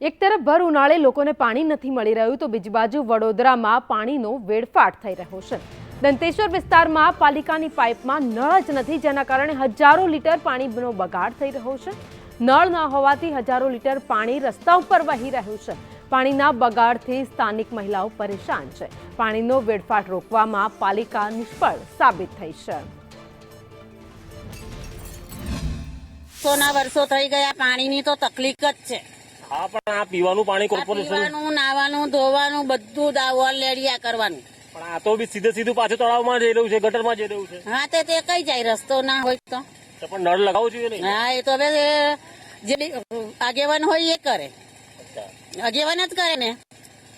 એક તરફ ભર ઉનાળે લોકોને પાણી નથી મળી રહ્યું તો બીજી બાજુ વડોદરામાં પાણીનો વેડફાટ થઈ રહ્યો છે. દંતેશ્વર વિસ્તારમાં પાલિકાની પાઇપમાં નળ જ નથી, જેના કારણે હજારો લીટર પાણીનો બગાડ થઈ રહ્યો છે. નળ ન હોવાથી હજારો લીટર પાણી રસ્તા ઉપર વહી રહ્યું છે. પાણીના બગાડથી સ્થાનિક મહિલાઓ પરેશાન છે. પાણીનો વેડફાટ રોકવામાં પાલિકા નિષ્ફળ સાબિત થઈ છે. સોના વર્ષો થઈ ગયા, પાણીની તો તકલીફ જ છે. હા પણ આ પીવાનું પાણી કોર્પોરેશન પીવાનું નાવાનું ધોવાનું બધું દાવલ લેડિયા કરવાનું. પણ આ તો બી સીધે સીધું પાછું તળાવમાં જઈ રહ્યું છે ગટરમાં જઈ રહ્યું છે. હા તે તે કઈ જાય રસ્તો ના હોય તો. તો પણ નળ લગાવવું જોઈએ ને હા એ તો હવે જે આગેવાન હોય એ કરે. આગેવાન જ કરે ને.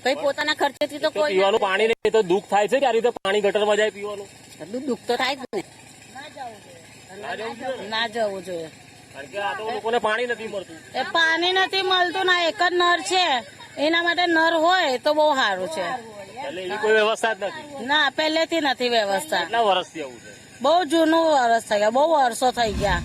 કઈ પોતાના ખર્ચેથી તો તો કોઈ પીવાનું પાણી નહીં તો દુઃખ થાય છે કે આ રીતે પાણી ગટરમાં જાય પીવાનું? દુઃખ તો થાય જ ને. ના જવું જોઈએ. ના જવું આ લોકોને પાણી નથી મળતું. એ પાણી નથી મળતું ના એક જ નર છે. એના માટે નર હોય તો બહુ સારું છે. કોઈ વ્યવસ્થા જ નથી. ના પહેલેથી નથી વ્યવસ્થા. કેટલા વર્ષથી આવું છે? બહુ જૂનું વર્ષ થઈ ગયા બહુ વર્ષો થઈ ગયા.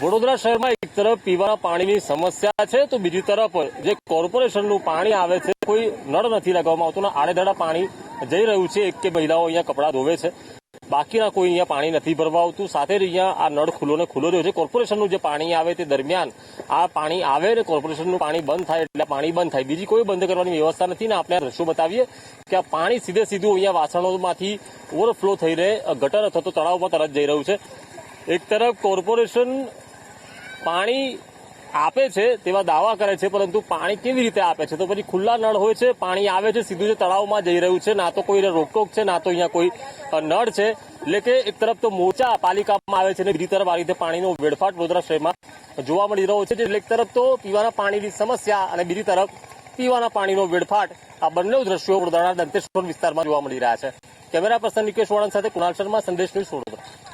વડોદરા શહેરમાં એક તરફ પીવાના પાણીની સમસ્યા છે તો બીજી તરફ જે કોર્પોરેશનનું પાણી આવે છે કોઈ નળ નથી લગાવવામાં આવતું ને આડેધડા પાણી જઈ રહ્યું છે એક કે મહિલાઓ અહીંયા કપડાં ધોવે છે. બાકીના કોઈ અહીંયા પાણી નથી ભરવા આવતું સાથે જ અહીંયા આ નળ ખુલ્લો ને ખુલ્લો રહ્યો છે. કોર્પોરેશનનું જે પાણી આવે તે દરમિયાન આ પાણી આવે ને કોર્પોરેશનનું પાણી બંધ થાય એટલે પાણી બંધ થાય. બીજી કોઈ બંધ કરવાની વ્યવસ્થા નથી ને આપણે દ્રશ્યો બતાવીએ કે આ પાણી સીધે સીધું અહીંયા વાસણોમાંથી ઓવરફ્લો થઈ રહે ગટર અથવા તો તળાવમાં તરત જઈ રહ્યું છે. એક તરફ કોર્પોરેશન પાણી આપે છે તેવા દાવા કરે છે, પરંતુ પાણી કેવી રીતે આપે છે? તો પછી ખુલ્લા નળ હોય છે, પાણી આવે છે, સીધું જે તળાવમાં જઈ રહ્યું છે, ના તો કોઈ રોકટોક છે, ના તો અહીંયા કોઈ નળ છે. એટલે કે એક તરફ તો મોચા પાલિકામાં આવે છે અને બીજી તરફ આ રીતે પાણીનો વેડફાટ વડોદરા શહેરમાં જોવા મળી રહ્યો છે. એટલે એક તરફ તો પીવાના પાણીની સમસ્યા અને બીજી તરફ પીવાના પાણીનો વેડફાટ આ બંને દ્રશ્યો વડોદરાના દંતેશ્વર વિસ્તારમાં જોવા મળી રહ્યા છે. કેમેરા પર્સન નિકેશ વાળંદ સાથે કુણાલ શર્મા, સંદેશ ન્યૂઝ વડોદરા.